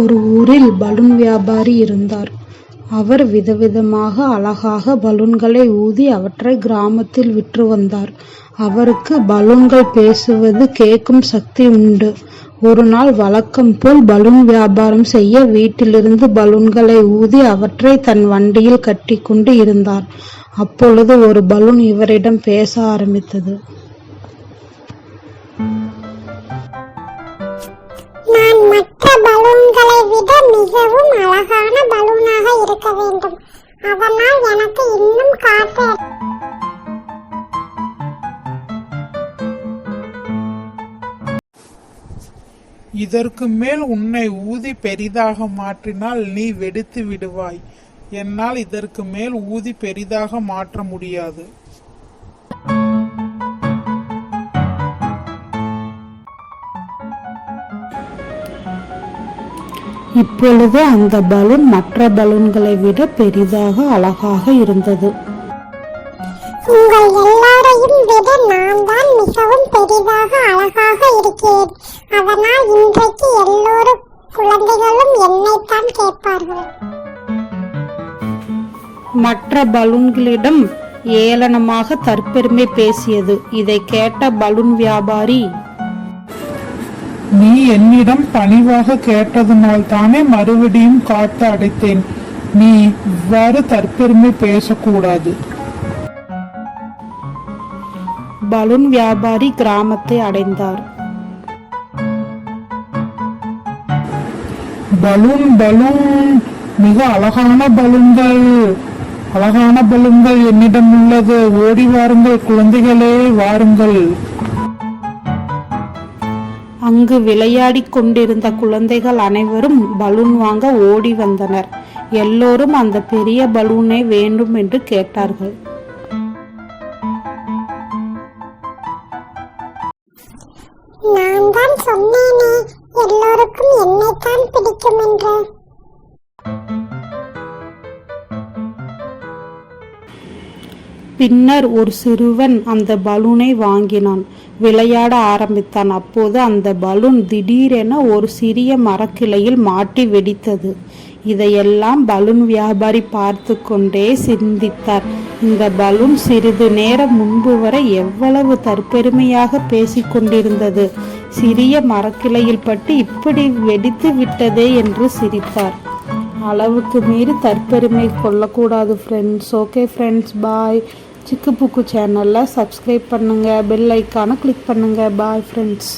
ஒரு ஊரில் பலூன் வியாபாரி இருந்தார். அவர் விதவிதமாக அழகாக பலூன்களை ஊதி அவற்றை கிராமத்தில் விற்று வந்தார். அவருக்கு பலூன்கள் பேசுவது கேட்கும் சக்தி உண்டு. ஒரு நாள் வழக்கம் போல் பலூன் வியாபாரம் செய்ய வீட்டிலிருந்து பலூன்களை ஊதி அவற்றை தன் வண்டியில் கட்டிக்கொண்டு இருந்தார். அப்பொழுது ஒரு பலூன் இவரிடம் பேச ஆரம்பித்தது. நான் மிகவும் அழகான பலூனாக இருக்க வேண்டும். அதனால் எனக்கு இன்னும் காற்று இதற்கு மேல் உன்னை ஊதி பெரிதாக மாற்றினால் நீ வெடித்து விடுவாய். என்னால் இதற்கு மேல் ஊதி பெரிதாக மாற்ற முடியாது. இப்பொழுது அந்த பலூன் மற்ற பலூன்களை விட பெரிதாக அழகாக இருந்தது. உங்கள் எல்லாரையும் விட நான் தான் மிகவும் பெரிதாக அழகாக இருக்கிறேன் அதனால் இன்றைக்கு எல்லோரும் குழந்தைகளும் என்னைத்தான் கேட்பார்கள் மற்ற பலூன்களிடம் ஏளனமாக தற்பெருமை பேசியது. இதை கேட்ட பலூன் வியாபாரி நீ என்னிடம் பணிவாக கேட்டதனால் தானே மறுபடியும் காத்து அடைத்தேன். நீ இவ்வாறு தற்பெருமை பேசக்கூடாது. பலூன் வியாபாரி கிராமத்தை அடைந்தார். Balloon balloon. மிக அழகான பலூன்கள். அழகான பலூன்கள் என்னிடம் உள்ளது. ஓடி வாருங்கள் குழந்தைகளே வாருங்கள். அங்கு விளையாடிக் கொண்டிருந்த குழந்தைகள் அனைவரும் பலூன் வாங்க ஓடி வந்தனர். எல்லோரும் அந்த பெரிய பலூனே வேண்டும் என்று கேட்டார்கள். நான் தான் சொன்னேனே எல்லோருக்கும் என்னைத்தான் பிடிக்கும் என்று பின்னர் ஒரு சிறுவன் அந்த பலூனை வாங்கினான். விளையாட ஆரம்பித்தான். அப்போது அந்த பலூன் திடீரென ஒரு சிறிய மரக்கிளையில் மாட்டி வெடித்தது. இதையெல்லாம் பலூன் வியாபாரி பார்த்து கொண்டே சிந்தித்தார். இந்த பலூன் சிறிது நேரம் முன்பு வரை எவ்வளவு தற்பெருமையாக பேசிக்கொண்டிருந்தது சிறிய மரக்கிளையில் பட்டு இப்படி வெடித்து விட்டதே என்று சிரித்தார். அளவுக்கு மீறி தற்பெருமை கொள்ளக்கூடாது friends okay friends bye Chikku Bukku சேனலில் சப்ஸ்கிரைப் பண்ணுங்கள் பெல் ஐக்கானை கிளிக் பண்ணுங்கள் பாய் ஃப்ரெண்ட்ஸ்